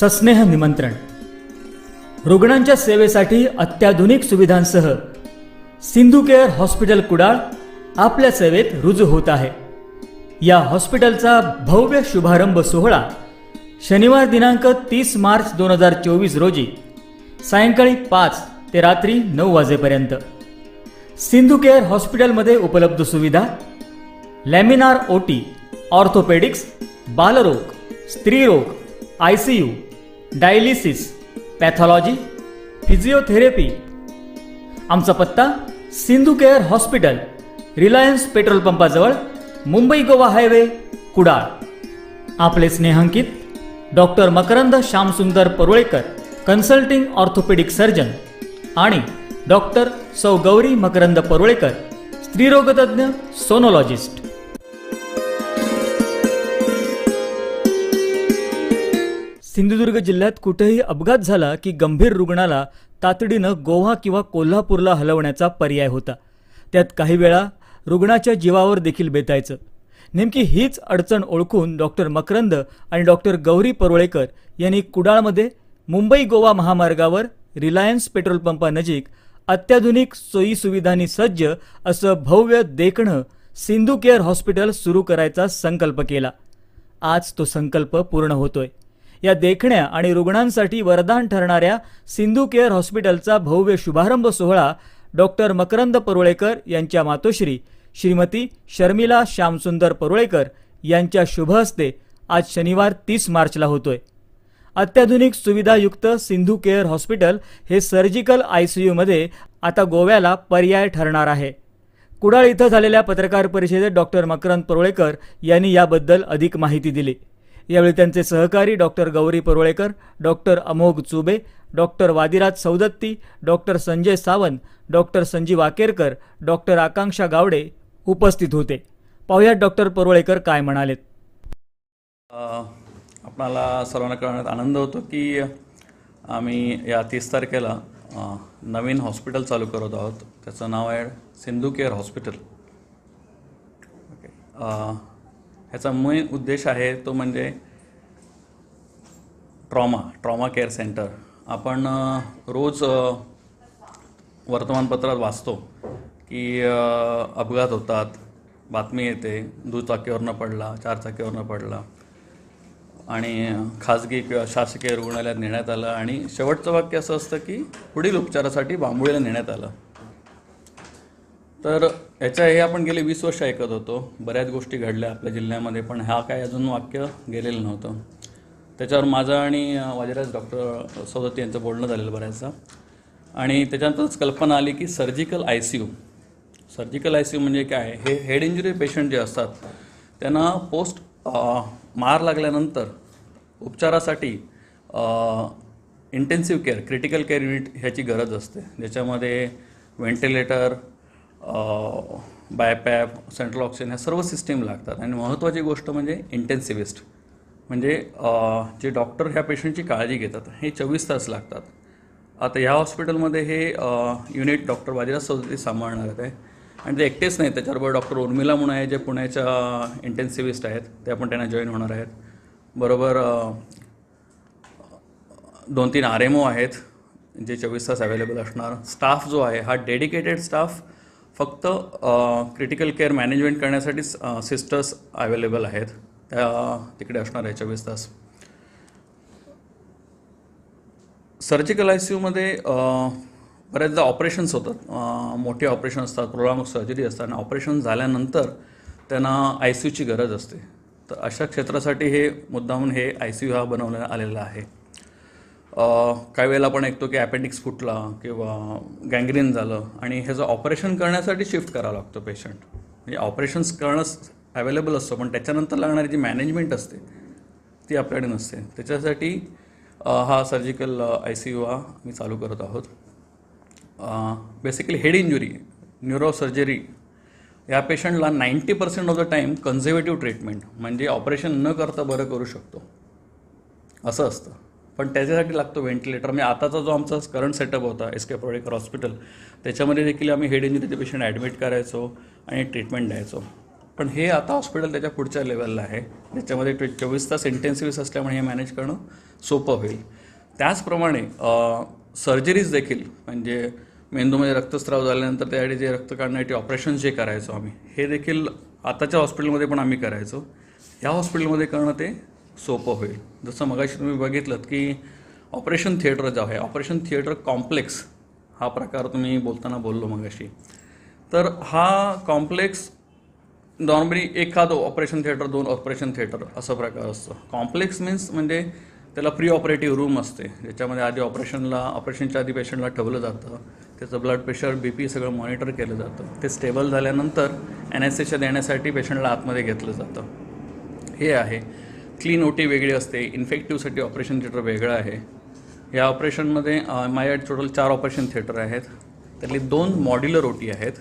सस्नेह निमंत्रण. रुग्णांच्या सेवेसाठी अत्याधुनिक सुविधांसह सिंधू केअर हॉस्पिटल कुडाळ आपल्या सेवेत रुजू होत आहे. या हॉस्पिटलचा भव्य शुभारंभ सोहळा शनिवार दिनांक तीस मार्च दोन हजार चोवीस रोजी सायंकाळी पाच ते रात्री नऊ वाजेपर्यंत. सिंधू केअर हॉस्पिटलमध्ये उपलब्ध सुविधा लॅमिनार ओटी ऑर्थोपेडिक्स बालरोग स्त्रीरोग I C U dialysis pathology physiotherapy. आमचा पत्ता Sindhu care hospital Reliance petrol पंपाजवळ Mumbai Goa highway Kudal. आपले Snehankit doctor Makarand Shyamsundar Parulekar consulting orthopaedic surgeon आणि डॉक्टर सौ गौरी मकरंद परुळेकर स्त्रीरोगतज्ञ सोनोलॉजिस्ट. सिंधुदुर्ग जिल्ह्यात कुठेही अपघात झाला की गंभीर रुग्णाला तातडीनं गोवा किंवा कोल्हापूरला हलवण्याचा पर्याय होता. त्यात काही वेळा रुग्णाच्या जीवावर देखील बेतायचं. नेमकी हीच अडचण ओळखून डॉक्टर मकरंद आणि डॉक्टर गौरी परोळेकर यांनी कुडाळमध्ये मुंबई गोवा महामार्गावर रिलायन्स पेट्रोल पंपानजीक अत्याधुनिक सोयीसुविधांनी सज्ज असं भव्य देखणं सिंधू केअर हॉस्पिटल सुरू करायचा संकल्प केला. आज तो संकल्प पूर्ण होतोय. या देखण्या आणि रुग्णांसाठी वरदान ठरणाऱ्या सिंधू केअर हॉस्पिटलचा भव्य शुभारंभ सोहळा डॉक्टर मकरंद परुळेकर यांच्या मातोश्री श्रीमती शर्मिला श्यामसुंदर परुळेकर यांच्या शुभ हस्ते आज शनिवार तीस मार्चला होतोय. अत्याधुनिक सुविधायुक्त सिंधू केअर हॉस्पिटल हे सर्जिकल आय सी यूमध्ये आता गोव्याला पर्याय ठरणार आहे. कुडाळ इथं झालेल्या पत्रकार परिषदेत डॉक्टर मकरंद परुळेकर यांनी याबद्दल अधिक माहिती दिली. यावेळी त्यांचे सहकारी doctor Gauri Parulekar doctor Amogh Chube doctor Vadiraj Saundatti doctor Sanjay Sawant doctor Sanjeev Akerkar doctor Akanksha Gawade उपस्थित होते. पाहुयात डॉक्टर परुळेकर काय म्हणालेत. आपणाला सर्वांना कळण्यात आनंद होतो की आम्ही या तीस तारखेला नवीन हॉस्पिटल चालू करत आहोत. त्याचं नाव आहे सिंधू केअर हॉस्पिटल. ओके. ह्याचा मेन उद्देश आहे तो म्हणजे ट्रॉमा ट्रॉमा केअर सेंटर आपण रोज वर्तमानपत्रात वाचतो की अपघात होतात बातमी येते दुचाकीवरनं पडला चारचाकीवरनं पडला. आणि खाजगी किंवा शासकीय रुग्णालयात नेण्यात आलं आणि शेवटचं वाक्य असं असतं की पुढील उपचारासाठी बांबुळीला नेण्यात आलं. तर याच्या हे आपण गेले वीस वर्ष ऐकत होतो. बऱ्याच गोष्टी घडल्या आपल्या जिल्ह्यामध्ये पण हा काय अजून वाक्य गेलेलं नव्हतं. त्याच्यावर माझं आणि वाजराज डॉक्टर सौदत्ती यांचं बोलणं झालेलं बऱ्याचदा. आणि त्याच्यानंतरच कल्पना आली की surgical I C U surgical I C U म्हणजे काय? हे हेड इंजुरी पेशंट जे असतात त्यांना पोस्ट मार लागल्यानंतर उपचारासाठी intensive care critical care unit ह्याची गरज असते. ज्याच्यामध्ये व्हेंटिलेटर बायपॅप सेंट्रल ऑक्सिजन ह्या सर्व सिस्टीम लागतात. आणि महत्त्वाची गोष्ट म्हणजे इंटेन्सिव्हिस्ट म्हणजे जे डॉक्टर ह्या पेशंटची काळजी घेतात हे चोवीस तास लागतात. आता ह्या हॉस्पिटलमध्ये हे युनिट डॉक्टर बाजीराज चौधरी सांभाळणार आहेत. आहे आणि ते एकटेच नाही त्याच्याबरोबर डॉक्टर उर्मिला म्हणून आहे जे पुण्याच्या इंटेन्सिव्हिस्ट आहेत ते आपण त्यांना जॉईन होणार आहेत. बरोबर दोन तीन आर एम ओ आहेत जे चोवीस तास अवेलेबल असणार. स्टाफ जो आहे हा डेडिकेटेड स्टाफ फक्त क्रिटिकल केअर मॅनेजमेंट करण्यासाठीच सिस्टर्स अवेलेबल आहेत. त्या तिकडे असणार आहे चोवीस तास. सर्जिकल आय सी यूमध्ये बऱ्याचदा ऑपरेशन्स होतात. मोठे ऑपरेशन असतात प्रोग्राम सर्जरी असतात. आणि ऑपरेशन झाल्यानंतर त्यांना आय सी यूची गरज असते. तर अशा क्षेत्रासाठी हे मुद्दामून हे आय सी यू हा बनवण्यात आलेला आहे. काही वेळेला आपण ऐकतो की ॲपेंडिक्स फुटला किंवा गँग्रीन झालं आणि ह्याचं ऑपरेशन करण्यासाठी शिफ्ट करावं लागतो पेशंट म्हणजे ऑपरेशन्स करणं अवेलेबल असतं पण त्याच्यानंतर लागणारी जी मॅनेजमेंट असते ती आपल्याकडे नसते. त्याच्यासाठी हा सर्जिकल आय सी यू हा मी चालू करत आहोत. Basically head injury neuro surgery या पेशंटला ninety percent of the time conservative treatment म्हणजे ऑपरेशन न करता बरं करू शकतो. असं असतं. पण त्याच्यासाठी लागतो व्हेंटिलेटर म्हणजे आताचा जो आमचा करंट सेटअप होता एस के प्रोडेकर हॉस्पिटल त्याच्यामध्ये देखील आम्ही हेड इंजुरीचे पेशंट ॲडमिट करायचो आणि ट्रीटमेंट द्यायचो. पण हे आता हॉस्पिटल त्याच्या पुढच्या लेवलला आहे. ज्याच्यामध्ये ट्वे चोवीस तास इंटेन्सिव्हिस असल्यामुळे हे मॅनेज करणं सोपं होईल. त्याचप्रमाणे सर्जरीज देखील म्हणजे मेंदूमध्ये रक्तस्राव झाल्यानंतर त्यासाठी जे रक्त काढण्यासाठी ऑपरेशन जे करायचो आम्ही हे देखील आताच्या हॉस्पिटलमध्ये पण आम्ही करायचो. या हॉस्पिटलमध्ये करणं ते सोपं होईल. जसं मगाशी तुम्ही बघितलं की ऑपरेशन थिएटर जे आहे ऑपरेशन थिएटर कॉम्प्लेक्स हा प्रकार तुम्ही बोलताना बोललो मगाशी. तर हा कॉम्प्लेक्स नॉर्मली एखादं ऑपरेशन थिएटर दोन ऑपरेशन थिएटर असा प्रकार असतो. कॉम्प्लेक्स मीन्स म्हणजे त्याला प्री ऑपरेटिव्ह रूम असते ज्याच्यामध्ये आधी ऑपरेशनला ऑपरेशनच्या आधी पेशंटला ठेवलं जातं. त्याचं ब्लड प्रेशर बी पी सगळं मॉनिटर केलं जातं. ते स्टेबल झाल्यानंतर एन एस एच्या देण्यासाठी पेशंटला आतमध्ये घेतलं जातं. हे आहे. क्लीन ओटी वेगळी असते इन्फेक्टिव्हसाठी ऑपरेशन थिएटर वेगळं आहे. या ऑपरेशनमध्ये माझ्या टोटल चार ऑपरेशन थिएटर आहेत. त्यातली दोन मॉड्युलर ओटी आहेत.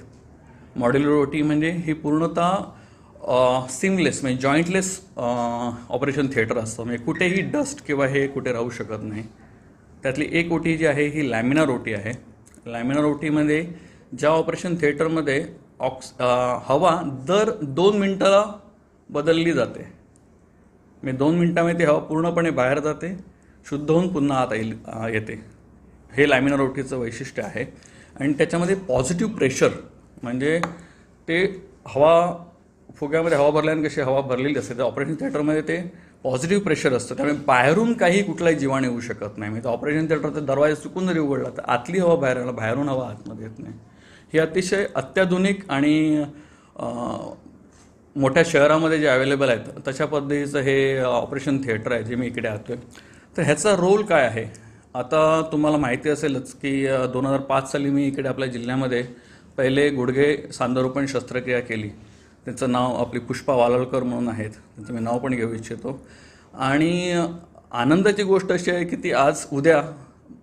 मॉड्युलर ओटी म्हणजे ही पूर्णतः सिमलेस म्हणजे जॉईंटलेस ऑपरेशन थिएटर असतं. म्हणजे कुठेही डस्ट किंवा हे कुठे राहू शकत नाही. त्यातली एक ओटी जी आहे ही लॅमिनार ओटी आहे. लॅमिनार ओटीमध्ये ज्या ऑपरेशन थिएटरमध्ये ऑक्स हवा दर दोन मिनटाला बदलली जाते. मी दोन मिनटामध्ये ती हवा पूर्णपणे बाहेर जाते शुद्ध होऊन पुन्हा आत येईल येते. हे लॅमिनार ओटीचं वैशिष्ट्य आहे. आणि त्याच्यामध्ये पॉझिटिव्ह प्रेशर म्हणजे ते हवा फुग्यामध्ये हवा भरल्याने कशी हवा भरलेली असते ते ऑपरेशन थिएटरमध्ये ते पॉझिटिव्ह प्रेशर असतं. त्यामुळे बाहेरून काही कुठलाही जीवाणू येऊ शकत नाही. म्हणजे ऑपरेशन थिएटरचा दरवाजा चुकून जरी उघडला तर आतली हवा बाहेर आला बाहेरून हवा आतमध्ये येत नाही. ही अतिशय अत्याधुनिक आणि मोठ्या शहरामध्ये जे अवेलेबल आहेत तशा पद्धतीचं हे ऑपरेशन थिएटर आहे जे मी इकडे आणतो तर ह्याचा रोल काय आहे? आता तुम्हाला माहिती असेलच की दोन हजार पाच साली मी इकडे आपल्या जिल्ह्यामध्ये पहिले गुडघे सांदारोपण शस्त्रक्रिया केली. त्यांचं नाव आपली पुष्पा वालोलकर म्हणून आहेत. त्यांचं मी नाव पण घेऊ इच्छितो. आणि आनंदाची गोष्ट अशी आहे की ती आज उद्या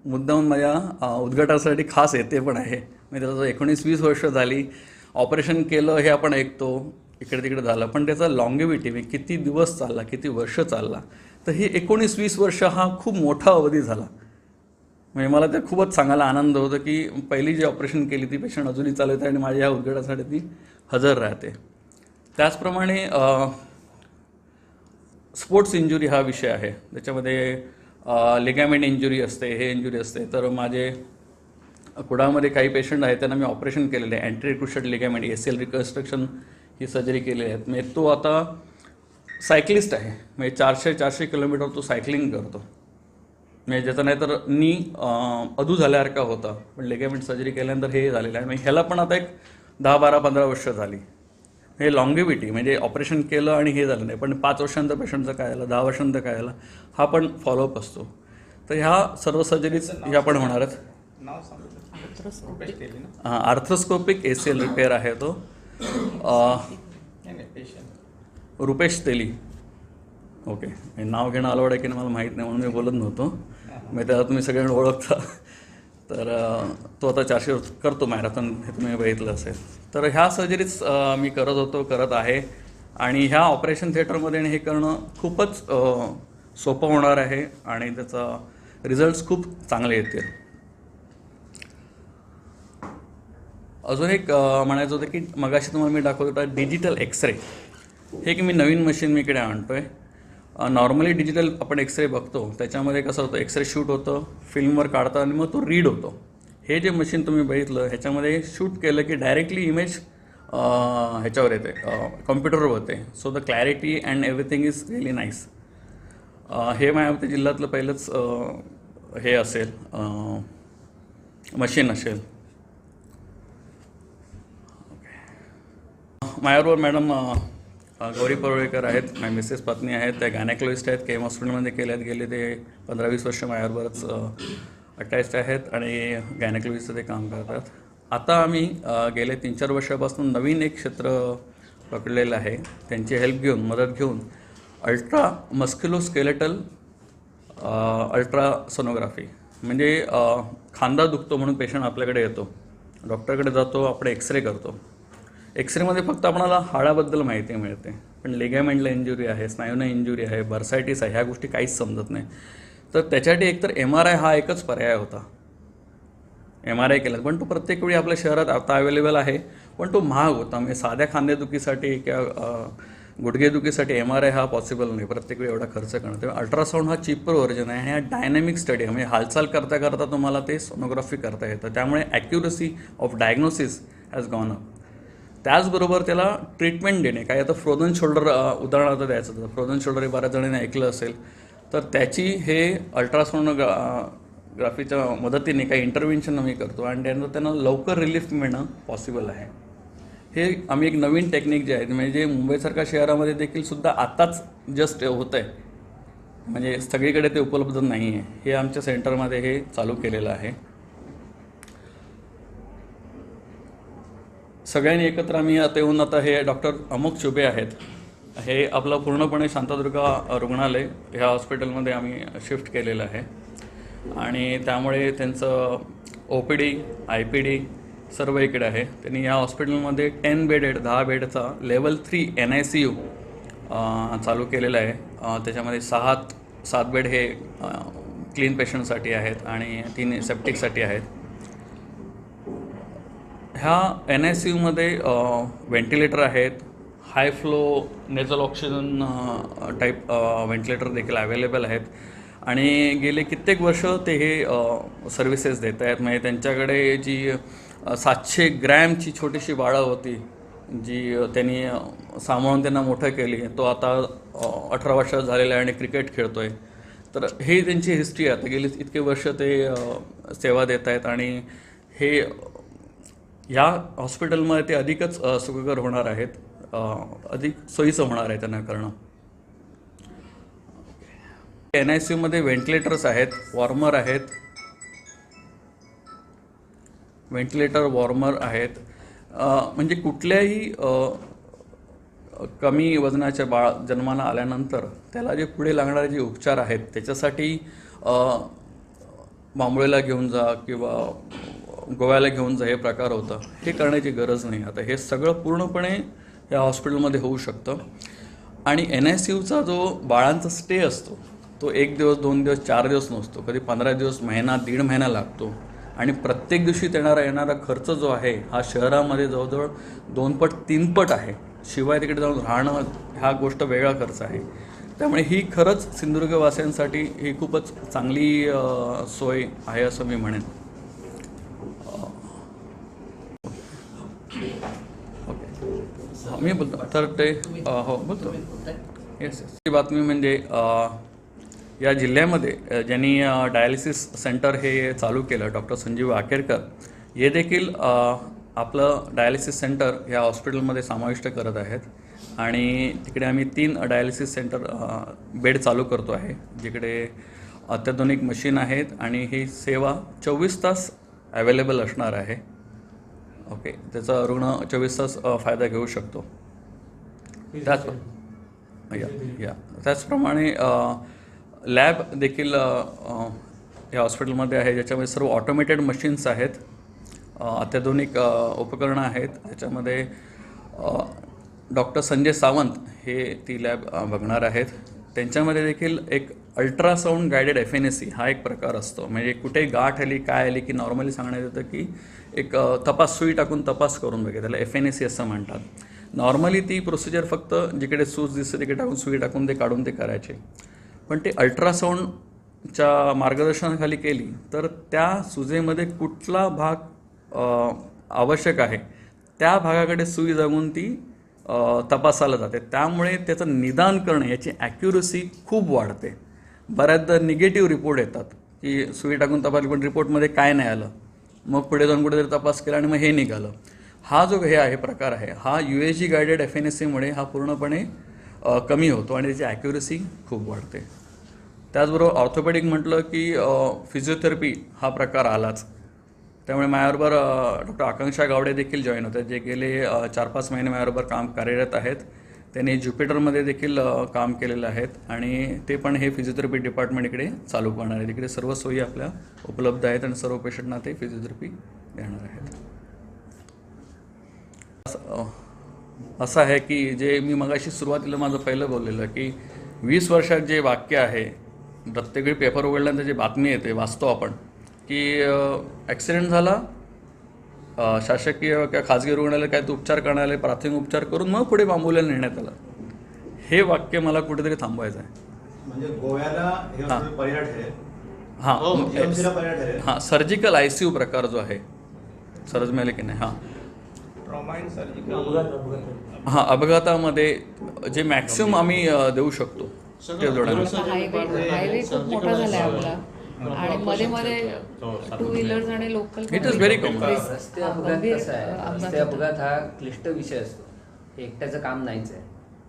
मुद्दाम माझ्या उद्घाटासाठी उद्घाटनासाठी खास येते पण आहे. म्हणजे त्याचं एकोणीस वीस वर्ष झाली. ऑपरेशन केलं हे आपण ऐकतो. इकडे तिकडे झालं. पण त्याचा लॉंगेविटी म्हणजे किती दिवस चालला किती वर्ष चालला तर हे एकोणीस वीस वर्ष हा खूप मोठा अवधी झाला. म्हणजे मला ते खूपच सांगायला आनंद होतो की पहिली जी ऑपरेशन केली ती पेशंट अजूनही चालू येते आणि माझ्या ह्या उद्घाटनासाठी ती हजर राहते. त्याचप्रमाणे स्पोर्ट्स इंजुरी हा विषय आहे. त्याच्यामध्ये लिगॅमेंट इंजुरी असते हे इंजुरी असते. तर माझे कुडामध्ये काही पेशंट आहेत त्यांना मी ऑपरेशन केलेले anti cruciate ligament S L reconstruction ही सर्जरी केलेली आहे म्हणजे तो आता सायकलिस्ट आहे. म्हणजे चारशे चारशे किलोमीटर तो सायकलिंग करतो. म्हणजे ज्याचा नाही तर नी अधू झाल्यासारखा होता. पण लेगेमेंट सर्जरी केल्यानंतर हे झालेलं आहे. म्हणजे ह्याला पण आता एक दहा बारा पंधरा वर्ष झाली. हे लॉंगेविटी म्हणजे ऑपरेशन केलं आणि हे झालं नाही. पण पाच वर्षांतर पेशंटचं काय झालं? दहा वर्षांतर काय झालं? हा पण फॉलोअप असतो. तर ह्या सर्व सर्जरीज ह्या पण होणार आहेत. Arthroscopic A C L repair आहे तो. रुपेश तेली. ओके हे नाव घेणं अलवड आहे की नाही मला माहीत नाही म्हणून मी बोलत नव्हतो. मी त्याला तुम्ही सगळ्यांना ओळखता. तर अं, तो आता चारशे करतो मॅरेथॉन. हे तुम्ही बघितलं असेल. तर ह्या सर्जरीज अं, मी करत होतो करत आहे. आणि ह्या ऑपरेशन थिएटरमध्ये हे करणं खूपच सोपं होणार आहे. आणि त्याचा रिझल्ट्स खूप चांगले येतील. अजून एक म्हणायचं होतं की मगाशी तुम्हाला मी दाखवत होता डिजिटल एक्सरे. हे की मी नवीन मशीन मी इकडे आणतो आहे नॉर्मली डिजिटल आपण एक्सरे बघतो. त्याच्यामध्ये कसं होतं एक्सरे शूट होतं फिल्मवर काढता आणि मग तो रीड होतो. हे जे मशीन तुम्ही बघितलं ह्याच्यामध्ये शूट केलं की डायरेक्टली इमेज ह्याच्यावर येते कॉम्प्युटरवर होते. So the clarity and everything is really nice हे माझ्या जिल्ह्यातलं पहिलंच हे असेल मशीन असेल. माझ्याबरोबर मॅडम गौरी परोळेकर आहेत माझ्या मिसेस पत्नी आहेत त्या गायनेकोलॉजिस्ट आहेत के एम हॉस्पिटलमध्ये केल्यात गेले ते पंधरा वीस वर्ष माझ्याबरोबरच अटॅच्ड आहेत आणि गायनेकोलॉजिस्टचं ते काम करतात. आता आम्ही गेले तीन चार वर्षापासून नवीन एक क्षेत्र पकडलेलं आहे. त्यांची हेल्प घेऊन मदत घेऊन अल्ट्रा मस्क्युलोस्केलेटल अल्ट्रा सोनोग्राफी म्हणजे खांदा दुखतो म्हणून पेशंट आपल्याकडे येतो. डॉक्टरकडे जातो आपण एक्सरे करतो. एक्सरेमध्ये फक्त आपणाला हाडाबद्दल माहिती मिळते. पण लेगॅमेंटला इंजुरी आहे स्नायूना इंजुरी आहे बर्सायटिस आहे ह्या गोष्टी काहीच समजत नाही. तर त्याच्यासाठी एकतर एम आर आय हा एकच पर्याय होता. एम आर आय केला. पण तो प्रत्येक वेळी आपल्या शहरात आता अवेलेबल आहे. पण तो महाग होता. म्हणजे साध्या खांदेदुखीसाठी किंवा गुडघेदुखीसाठी एम आर आय हा पॉसिबल नाही. प्रत्येक वेळी एवढा खर्च करणं. तेव्हा अल्ट्रासाऊंड हा चिपर व्हर्जन आहे आणि हा डायनॅमिक स्टडी आहे. म्हणजे हालचाल करता करता तुम्हाला ते सोनोग्राफी करता येतं. त्यामुळे accuracy of diagnosis has gone up त्याचबरोबर त्याला ट्रीटमेंट देणे. काय आता फ्रोझन शोल्डर उदाहरणार्थ द्यायचं तर फ्रोझन शोल्डर हे बऱ्याच जणांनी ऐकलं असेल. तर त्याची हे अल्ट्रासोनोग्राफीच्या मदतीने काही इंटरव्हेन्शन आम्ही करतो आणि त्यानंतर त्यांना लवकर रिलीफ मिळणं पॉसिबल आहे. हे आम्ही एक नवीन टेक्निक जे आहे म्हणजे मुंबईसारख्या शहरामध्ये देखील सुद्धा आत्ताच जस्ट होतं आहे म्हणजे सगळीकडे ते उपलब्ध नाही आहे हे आमच्या सेंटरमध्ये हे चालू केलेलं आहे. सगळ्यांनी एकत्र आम्ही आता येऊन आता हे डॉक्टर अमोक चुबे आहेत. हे आपलं पूर्णपणे शांतादुर्गा रुग्णालय ह्या हॉस्पिटलमध्ये आम्ही शिफ्ट केलेलं आहे. आणि त्यामुळे त्यांचं O P D I P D सर्व इकडे आहे. त्यांनी या हॉस्पिटलमध्ये टेन बेडेड दहा बेडचा level three N I C U चालू केलेला आहे. त्याच्यामध्ये सहा सात बेड हे क्लीन पेशंटसाठी आहेत आणि तीन सेप्टिकसाठी आहेत. ह्या एन एस यूमध्ये व्हेंटिलेटर आहेत high flow nasal oxygen type ventilator देखील अवेलेबल आहेत. आणि गेले कित्येक वर्ष ते हे सर्व्हिसेस देत आहेत. म्हणजे त्यांच्याकडे जी सातशे ग्रॅमची छोटीशी बाळं होती जी त्यांनी सांभाळून त्यांना मोठं केली. तो आता अठरा वर्ष झालेला आहे आणि क्रिकेट खेळतो आहे तर हे त्यांची हिस्ट्री आहे. आता गेली इतके वर्ष ते सेवा देत आहेत. आणि हे या हॉस्पिटलमध्ये ते अधिकच सुखकर होणार आहेत. अधिक सोयीचं होणार आहे त्यांना करणं. एन आय सीमध्ये व्हेंटिलेटर्स आहेत वॉर्मर आहेत. व्हेंटिलेटर वॉर्मर आहेत. म्हणजे कुठल्याही कमी वजनाच्या बाळ जन्माला आल्यानंतर त्याला जे पुढे लागणारे जे उपचार आहेत त्याच्यासाठी अ, घेऊन जा किंवा गोव्याला घेऊन जा हे प्रकार होता. हे करण्याची गरज नाही. आता हे सगळं पूर्णपणे या हॉस्पिटलमध्ये होऊ शकतं. आणि एन आय सी यूचा जो बाळांचा स्टे असतो तो एक दिवस दोन दिवस चार दिवस नसतो. कधी पंधरा दिवस महिना दीड महिना लागतो. आणि प्रत्येक दिवशी येणारा येणारा खर्च जो आहे हा शहरामध्ये जवळजवळ दोन पट आहे. शिवाय तिकडे जाऊन राहणं हा गोष्ट वेगळा खर्च आहे. त्यामुळे ही खरंच सिंधुदुर्गवासियांसाठी ही खूपच चांगली सोय आहे असं मी म्हणेन. ओके. मी बोलतो तर ते हो बोलतो. येस येस ही बातमी म्हणजे या जिल्ह्यामध्ये ज्यांनी डायलिसिस सेंटर हे चालू केलं डॉक्टर संजीव आकेरकर हे देखील आपलं डायलिसिस सेंटर या हॉस्पिटलमध्ये समाविष्ट करत आहेत. आणि तिकडे आम्ही तीन डायलिसिस सेंटर बेड चालू करतो आहे जिकडे अत्याधुनिक मशीन आहेत आणि ही सेवा चोवीस तास अवेलेबल असणार आहे. ओके त्याचा रुग्ण चोवीस तास फायदा घेऊ शकतो. त्याच या या. त्याचप्रमाणे लॅब देखील या हॉस्पिटलमध्ये आहे ज्याच्यामध्ये सर्व ऑटोमेटेड मशीन्स आहेत. अत्याधुनिक उपकरणं आहेत. त्याच्यामध्ये डॉक्टर संजय सावंत हे ती लॅब बघणार आहेत. त्यांच्यामध्ये देखील एक ultrasound guided F N S C हा एक प्रकार असतो. म्हणजे कुठे गाठ आली काय आली की नॉर्मली सांगण्यात येतं की एक तपास सुई टाकून तपास करून बघे त्याला एफ एन एस सी असं म्हणतात. नॉर्मली ती प्रोसिजर फक्त जिकडे सूज दिसते तिकडे टाकून सुई टाकून ते काढून ते करायचे. पण ते अल्ट्रासाऊंडच्या मार्गदर्शनाखाली केली तर त्या सुजेमध्ये कुठला भाग आवश्यक आहे त्या भागाकडे सुई जागून ती तपासायला जाते. त्यामुळे त्याचं निदान करणं याची ॲक्युरसी खूप वाढते. बऱ्याचदा निगेटिव्ह रिपोर्ट येतात की सुई टाकून तपासली पण रिपोर्टमध्ये काय नाही आलं. मग पुढे जाऊन कुठेतरी तपास केला आणि मग हे निघालं. हा जो हे आहे प्रकार आहे हा U S G guided F N S सीमुळे हा पूर्णपणे कमी होतो आणि त्याची ॲक्युरसी खूप वाढते. त्याचबरोबर ऑर्थोपेडिक म्हटलं की फिजिओथेरपी हा प्रकार आलाच. त्यामुळे माझ्याबरोबर डॉक्टर आकांक्षा गावडे देखील जॉईन होते जे गेले चार पाच महिने माझ्याबरोबर काम कार्यरत आहेत. त्यांनी ज्युपिटरमध्ये देखील काम केलेलं आहेत आणि ते पण हे फिजिओथेरपी डिपार्टमेंट इकडे चालू करणार आहे तिकडे सर्व सोयी आपल्या उपलब्ध आहेत आणि सर्व पेशंटना ते फिजिओथेरपी देणार आहेत. असं असं आहे की जे मी मगाशी सुरुवातीला माझं पहिलं बोललेलं की वीस वर्षात जे वाक्य आहे प्रत्येक वेळी पेपर उघडल्यानंतर जी बातमी येते वाचतो आपण की ॲक्सिडेंट झाला शासकीय किंवा खाजगी रुग्णालय काय तो उपचार करणारे प्राथमिक उपचार करून मग पुढे बांबोलीला नेण्यात आला. हे वाक्य मला कुठेतरी थांबवायचं आहे म्हणजे गोव्याला हे हां. ठरेल. हां सर्जिकल आय सी यू प्रकार जो आहे सरज मिळाले की नाही हां. हां अपघातामध्ये जे मॅक्सिमम आम्ही देऊ शकतो ते आणि मध्ये मध्ये टू व्हीलर्स आणि लोकल is very common. रस्ते अपघात कसा आहे? रस्ते अपघात हा क्लिष्ट विषय असतो. हे एकट्याचं काम नाहीच आहे.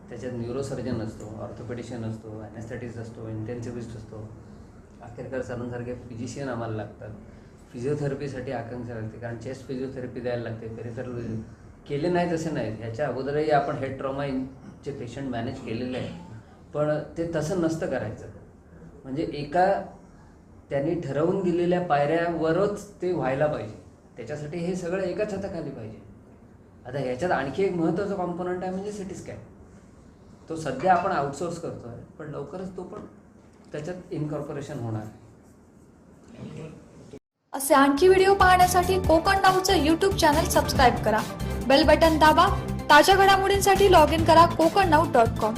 त्याच्यात न्यूरोसर्जन असतो ऑर्थोपेडिशियन असतो अॅनेस्थेटिस्ट असतो इंटेन्सिव्हिस्ट असतो. अखेरकर सरांसारखे फिजिशियन आम्हाला लागतात. फिजिओथेरपीसाठी आकांक्षा लागते कारण चेस्ट फिजिओथेरपी द्यायला लागते पेरिफेरल केले नाहीत असे नाहीत. ह्याच्या अगोदरही आपण हेड ट्रॉमाचे पेशंट मॅनेज केलेले आहे पण ते तसं नसतं करायचं. म्हणजे एका त्यांनी ठरवून दिलेल्या पायऱ्यावरच ते व्हायला पाहिजे. त्याच्यासाठी हे सगळं एकाच हाताखाली पाहिजे. आता ह्याच्यात आणखी एक महत्त्वाचा कॉम्पोनंट आहे म्हणजे सिटी स्कॅन तो सध्या आपण आउटसोर्स करतो आहे पण लवकरच तो पण त्याच्यात इनकॉर्पोरेशन होणार आहे. असे आणखी व्हिडिओ पाहण्यासाठी कोकण नाऊचं यूट्यूब चॅनल सबस्क्राईब करा. बेल बटन दाबा. ताज्या घडामोडींसाठी लॉग इन करा कोकण नाऊ डॉट कॉम